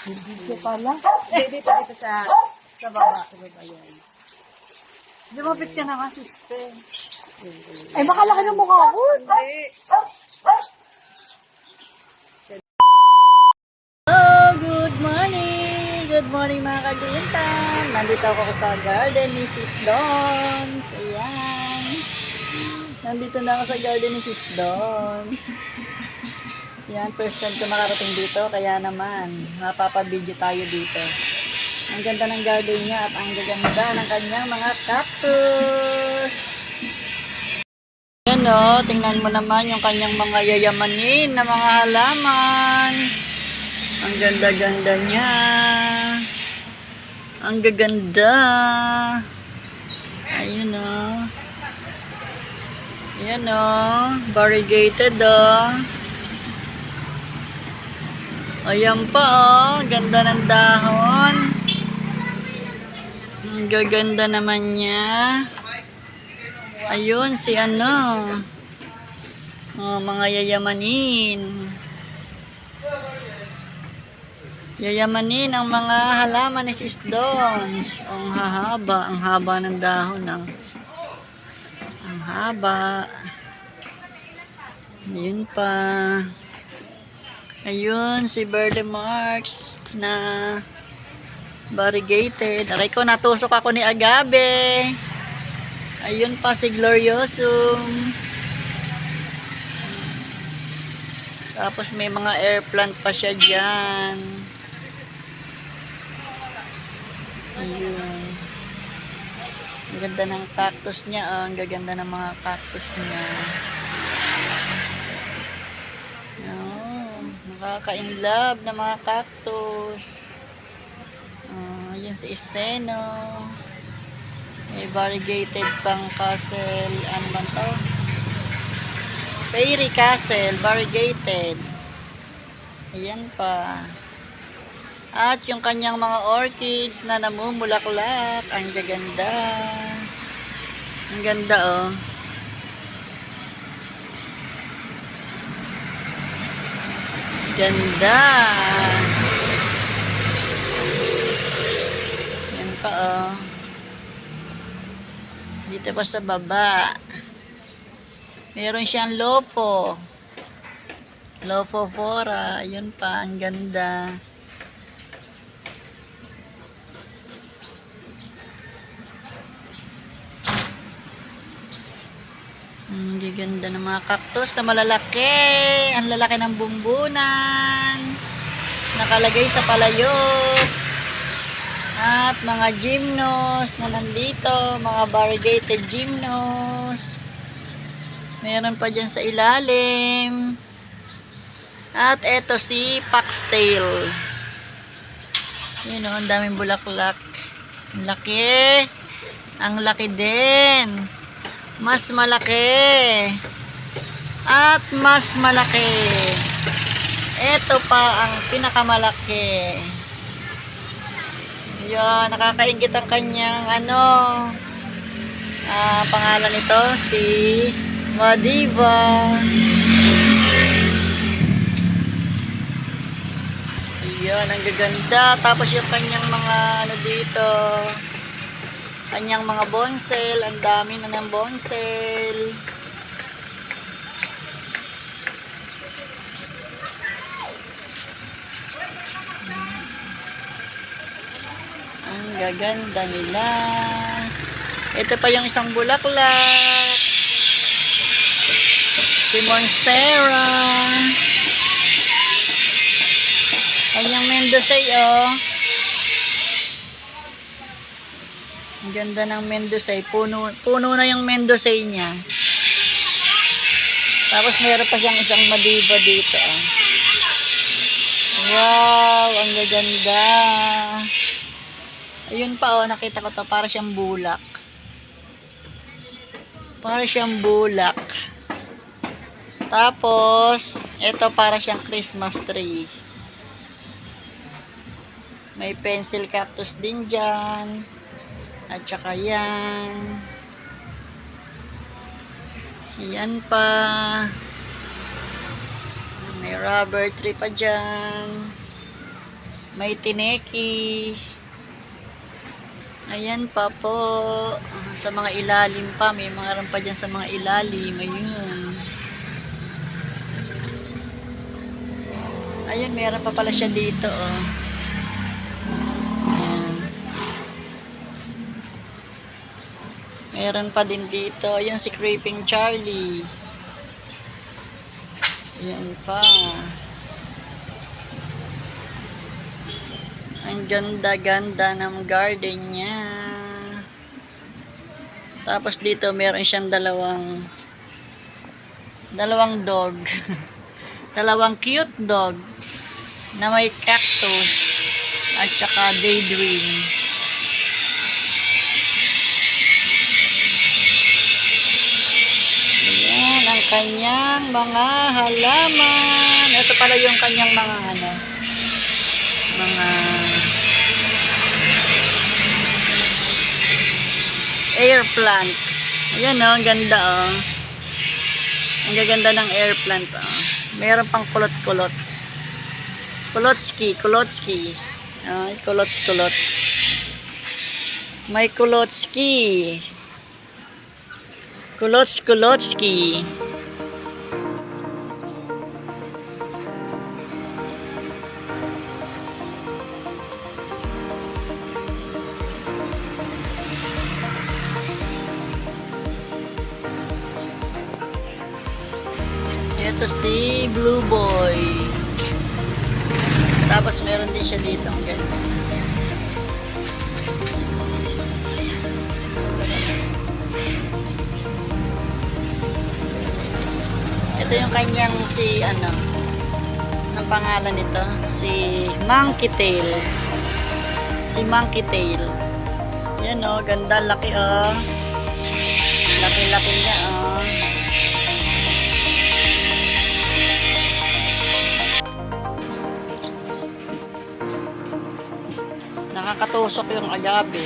Video pala. Hindi, dito, dito sa, sa baba. Sa baba yan. Lumapit siya na kasi spell. Ay, baka laki ng mukha ko. Hindi. Hello, good morning! Good morning mga kagintan! Nandito ako sa garden ni Sis Dons. Ayan. Nandito na ako sa garden ni Sis Dons. Yan, first time ko makarating dito, kaya naman, mapapabideo tayo dito. Ang ganda ng garden niya at ang gaganda ng kanyang mga cactus. Yan o, tingnan mo naman yung kanyang mga yayamanin na mga halaman. Ang ganda-ganda niya. Ang gaganda. Ayun o. Ayan o. Variegated o. Ayan pa o. Ganda ng dahon. Ang gaganda naman niya. Ayun si ano. Oh, mga yayamanin. Yayamanin ang mga halaman ni Sis Dons. Ang hahaba, ang haba ng dahon. Ah. Ang haba. Ayun pa. Ayun, si Birthday Marks na variegated. Aray ko, natusok ako ni Agabe. Ayun pa si Gloriosum. Tapos may mga air plant pa siya dyan. Ayun. Ang ganda ng cactus niya. Oh. Ang gaganda ng mga cactus niya. Oh, nakaka-inlove na mga cactus. Oh, yun si Esteno. May variegated pang castle. Ano man to? Fairy Castle, variegated. Ayan pa. At yung kanyang mga orchids na namumulaklak. Ang gaganda. Ang ganda oh. Ganda. Yan pa oh. Dito pa sa baba. Meron siyang lopo. Lopo fora. Ayun pa. Ang ganda. Ang gaganda ng mga cactus na malalaki. Ang lalaki ng bumbunan. Nakalagay sa palayok. At mga gymnos na nandito. Mga variegated gymnos. Meron pa dyan sa ilalim. At eto si Foxtail. Yun o, ang daming bulaklak. Ang laki. Ang laki din. Mas malaki. At mas malaki. Ito pa ang pinakamalaki. Yan, nakakaingit ang kanyang ano, ah, pangalan nito, si Madiva. Yan, ang gaganda. Tapos yung kanyang mga ano dito, kanyang mga bonsel, ang dami na ng bonsel. Ang gaganda nila. Ito pa yung isang bulaklak. Si Monstera. Kanyang Mendocay, oh. Ang ganda ng Mendocay. Puno, puno na yung Mendocay niya. Tapos meron pa siyang isang madiba dito, ah. Wow, ang gaganda. Ayun pa, oh. Nakita ko to. Para siyang bulak. Para siyang bulak. Tapos, ito para siyang Christmas tree. May pencil cactus din dyan. At saka yan. Yan pa. May rubber tree pa dyan. May tineki. Ayan pa po. Ah, Sa mga ilalim pa. May mga ram pa dyan sa mga ilalim. Ayun. Ayan, meron pa pala siya dito. Oh. Meron pa din dito. Ayan si Creeping Charlie. Ayan pa. Ang ganda-ganda ng garden niya. Tapos dito meron siyang dalawang dalawang dog. dalawang cute dog na may cactus at saka daydream. Kanyang mga halaman. Ito pala yung kanyang mga ano, mga air plant. Ayan oh, ang ganda oh. Ang gaganda ng air plant oh. Meron pang kulot-kulot. Kulotski, kulotski. Ah, kulots, kulots. May kulotski. Kulots, kulotski. Ito si Blue Boy. Tapos meron din siya dito. Ganda. Ito yung kanyang si ano ang pangalan nito si Monkey Tail si Monkey Tail yan oh ganda laki oh laki laki niya oh nakakatusok yung agabe